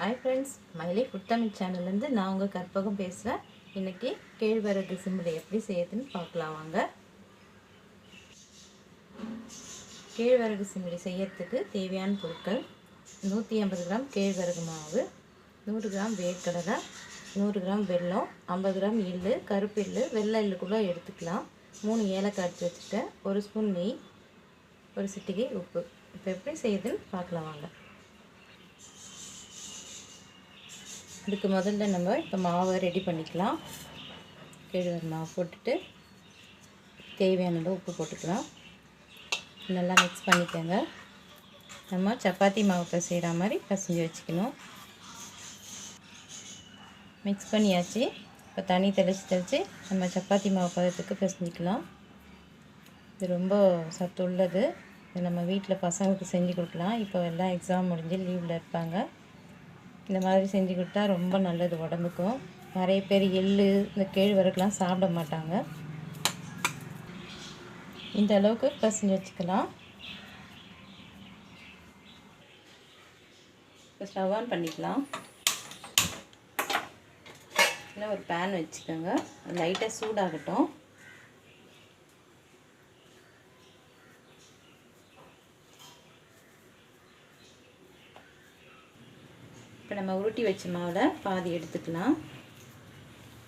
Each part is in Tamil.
ஹாய் ஃப்ரெண்ட்ஸ் மயிலை புத்தமிழ் சேனல்லேருந்து நான் உங்கள் கற்பகம் பேசுகிறேன் இன்றைக்கி கேழ்வரகு சிம்பிளை எப்படி செய்யறதுன்னு பார்க்கலாம் வாங்க. கேழ்வரகு சிம்பிளி செய்யறதுக்கு தேவையான பொருட்கள் நூற்றி ஐம்பது கிராம் கேழ்வரகு மாவு நூறு கிராம் வேர்க்கடலை நூறு கிராம் வெல்லம் ஐம்பது கிராம் எள்ளு கருப்பு எள்ளு வெள்ளை எள்ளு கூட எடுத்துக்கலாம். மூணு ஏலக்காய் எடுத்து வச்சுட்டேன். ஒரு ஸ்பூன் நெய் ஒரு சிட்டிகை உப்பு. இப்போ எப்படி செய்யுதுன்னு பார்க்கலாம் வாங்க. இதுக்கு முதல்ல நம்ம இப்போ மாவை ரெடி பண்ணிக்கலாம். கேழ்வரகு மாவு போட்டுட்டு தேவையான அளவு உப்பு போட்டுக்கலாம். நல்லா மிக்ஸ் பண்ணிக்கோங்க. நம்ம சப்பாத்தி மாவு பிசைகிற மாதிரி பிசைஞ்சு வச்சுக்கணும். மிக்ஸ் பண்ணியாச்சு. இப்போ தண்ணி தெளித்து தெளித்து நம்ம சப்பாத்தி மாவு பதத்துக்கு பிசைஞ்சிக்கலாம். இது ரொம்ப சத்து உள்ளது இது நம்ம வீட்டில் பசங்களுக்கு செஞ்சு கொடுக்கலாம். இப்போ எல்லாம் எக்ஸாம் முடிஞ்சு லீவில் இருப்பாங்க. இந்த மாதிரி செஞ்சு கொடுத்தா ரொம்ப நல்லது உடம்புக்கும். நிறைய பேர் எள்ளு இந்த கேழ்வரகுலாம் சாப்பிட மாட்டாங்க. இந்த அளவுக்கு பசஞ்சு வச்சுக்கலாம். இப்போ ஸ்டவ் ஆன் பண்ணிக்கலாம். இல்லை ஒரு பேன் வச்சுக்கோங்க. லைட்டாக சூடாகட்டும் இப்போ நம்ம உருட்டி வச்ச மாவில் பாதி எடுத்துக்கலாம்.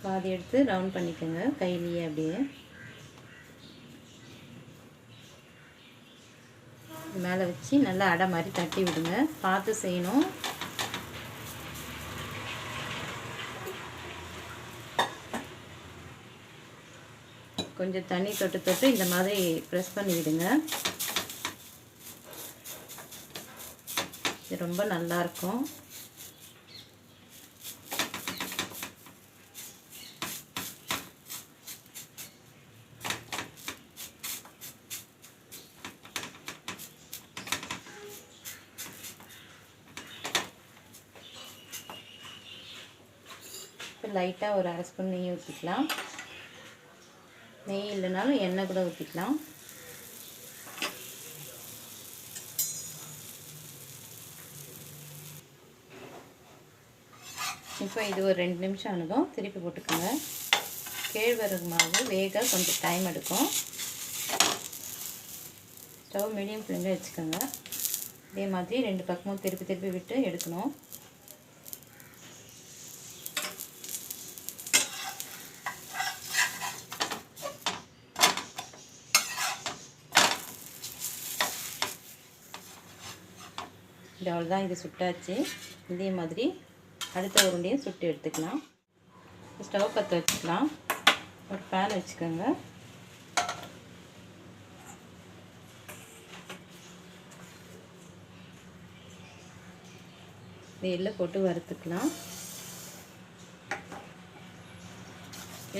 பாதி எடுத்து ரவுண்ட் பண்ணிக்கோங்க கையிலேயே அப்படியே. மேலே வச்சு நல்லா அடை மாதிரி தட்டி விடுங்க. பார்த்து செய்யணும். கொஞ்சம் தண்ணி தொட்டு தொட்டு இந்த மாதிரி ப்ரெஸ் பண்ணி விடுங்க. இது ரொம்ப நல்லாயிருக்கும் லைட்டாக ஒரு அரை ஸ்பூன் நெய் ஊற்றிக்கலாம் நெய் இல்லைனாலும் எண்ணெய் கூட ஊற்றிக்கலாம் இப்போ இது ஒரு ரெண்டு நிமிஷம் ஆனதும் திருப்பி போட்டுக்கோங்க. கேழ்வரகு மாவு வேக கொஞ்சம் டைம் எடுக்கும். ஸ்டவ் மீடியம் ஃப்ளேமில் வச்சுக்கோங்க. இதே மாதிரி ரெண்டு பக்கமும் திருப்பி திருப்பி விட்டு எடுக்கணும். இது அவ்வளோதான் இது சுட்டாச்சு. இதே மாதிரி அடுத்த உருண்டையும் சுட்டு எடுத்துக்கலாம். ஸ்டவ் பற்ற வச்சுக்கலாம். ஒரு பேன் வச்சுக்கோங்க. இந்த எள்ளை போட்டு வறுத்துக்கலாம்.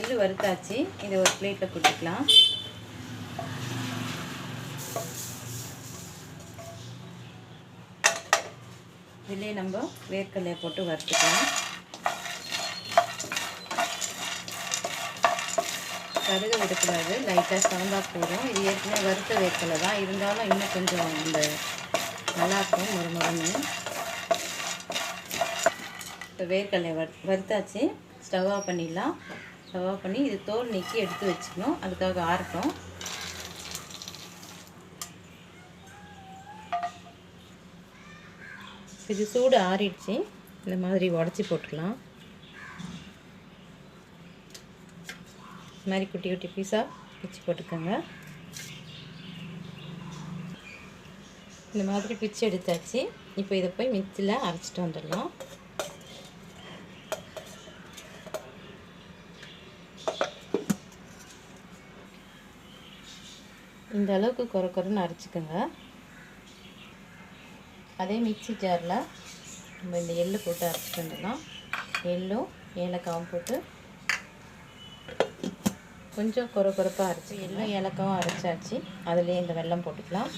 எள்ளு வறுத்தாச்சு. இதை ஒரு பிளேட்டில் போட்டுக்கலாம் இதிலே நம்ம வேர்க்கடலையை போட்டு வறுத்துக்கலாம். கடுகு விடக்கூடாது. லைட்டாக சவுண்டாக போதும். இது ஏற்கனவே வறுத்த வேர்க்கலை தான். இருந்தாலும் இன்னும் கொஞ்சம் இந்த நல்லாயிருக்கும். ஒரு முறைன்னு. இப்போ வேர்க்கடலை வறு வறுத்தாச்சு. ஸ்டவ் ஆஃப் பண்ணிடலாம். ஸ்டவ் ஆஃப் பண்ணி இது தோல் நீக்கி எடுத்து வச்சுக்கணும். அதுக்காக ஆறட்டும். இது சூடு ஆறிடுச்சு. இந்த மாதிரி உடச்சி போட்டுக்கலாம். இந்த மாதிரி குட்டி குட்டி பீஸாக பிச்சு போட்டுக்கோங்க. இந்த மாதிரி பிச்சு எடுத்தாச்சு. இப்போ இதை போய் மிக்சியில் அரைச்சிட்டு வந்துடலாம். இந்த அளவுக்கு குறை குறைன்னு அரைச்சிக்கோங்க. அதே மிக்சி ஜாரில் நம்ம இந்த எள்ளு போட்டு அரைச்சிட்டு வந்துடலாம். எள்ளும் ஏலக்காவும் போட்டு கொஞ்சம் குறை குறைப்பாக அரைச்சி எள்ளும் ஏலக்காவும் அரைச்சாச்சு. அதுலேயே இந்த வெல்லம் போட்டுக்கலாம்.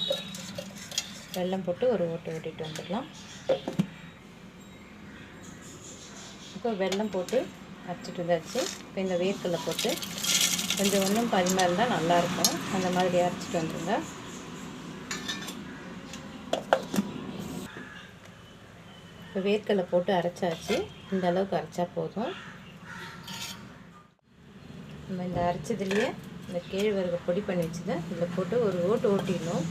வெல்லம் போட்டு ஒரு ஓட்டு ஓட்டிட்டு வந்துடலாம். இப்போ வெல்லம் போட்டு அரைச்சிட்டு வந்தாச்சு. இப்போ இந்த வேர்க்கடலை போட்டு கொஞ்சம் ஒன்றும் பரிமாறி இருந்தால் நல்லாயிருக்கும் அந்த மாதிரி அரைச்சிட்டு வந்துருங்க. இப்போ வேர்க்கடலை போட்டு அரைச்சாச்சு. இந்த அளவுக்கு அரைச்சா போதும். நம்ம இந்த அரைச்சதுலேயே இந்த கேழ்வரகு பொடி பண்ணி வச்சுதான் இதில் போட்டு ஒரு ஓட்டு ஓட்டிடணும்.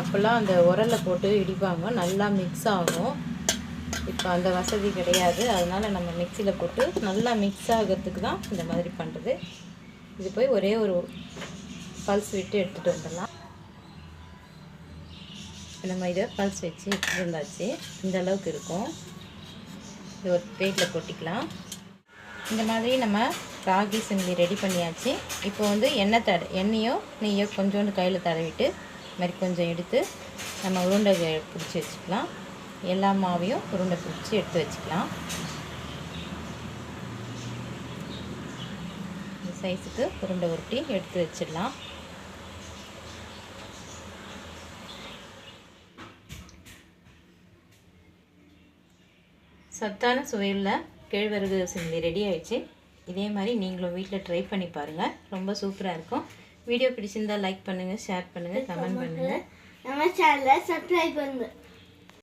அப்போல்லாம் அந்த உரலில் போட்டு இடிப்பாங்க. நல்லா மிக்ஸ் ஆகும். இப்போ அந்த வசதி கிடையாது. அதனால் நம்ம மிக்சியில் போட்டு நல்லா மிக்ஸ் ஆகிறதுக்கு தான் இந்த மாதிரி பண்ணுறது இது போய் ஒரே ஒரு பல்ஸ் விட்டு எடுத்துகிட்டு வந்துடலாம். நம்ம இதை பல்ஸ் வச்சு இருந்தாச்சு. இந்த அளவுக்கு இருக்கும். இது ஒரு பிளேட்டில் கொட்டிக்கலாம். இந்த மாதிரி நம்ம ராகி சிந்தி ரெடி பண்ணியாச்சு. இப்போ வந்து எண்ணெய் தட எண்ணெயோ நெய்யோ கொஞ்சோண்டு கையில் தடவிட்டு இது மாதிரி கொஞ்சம் எடுத்து நம்ம உருண்டை பிடிச்சி வச்சுக்கலாம். எல்லா மாவையும் உருண்டை பிடிச்சி எடுத்து வச்சுக்கலாம். இந்த சைஸுக்கு உருண்டை உருட்டி எடுத்து வச்சிடலாம். சத்தான சுவையுள்ள கேழ்வரகு சிந்தி ரெடி ஆயிடுச்சு. இதே மாதிரி நீங்களும் வீட்டில் ட்ரை பண்ணி பாருங்கள் ரொம்ப சூப்பராக இருக்கும். வீடியோ பிடிச்சிருந்தா லைக் பண்ணுங்கள் ஷேர் பண்ணுங்கள் கமெண்ட் பண்ணுங்கள் நம்ம சேனலை சப்ஸ்கிரைப் பண்ணுங்க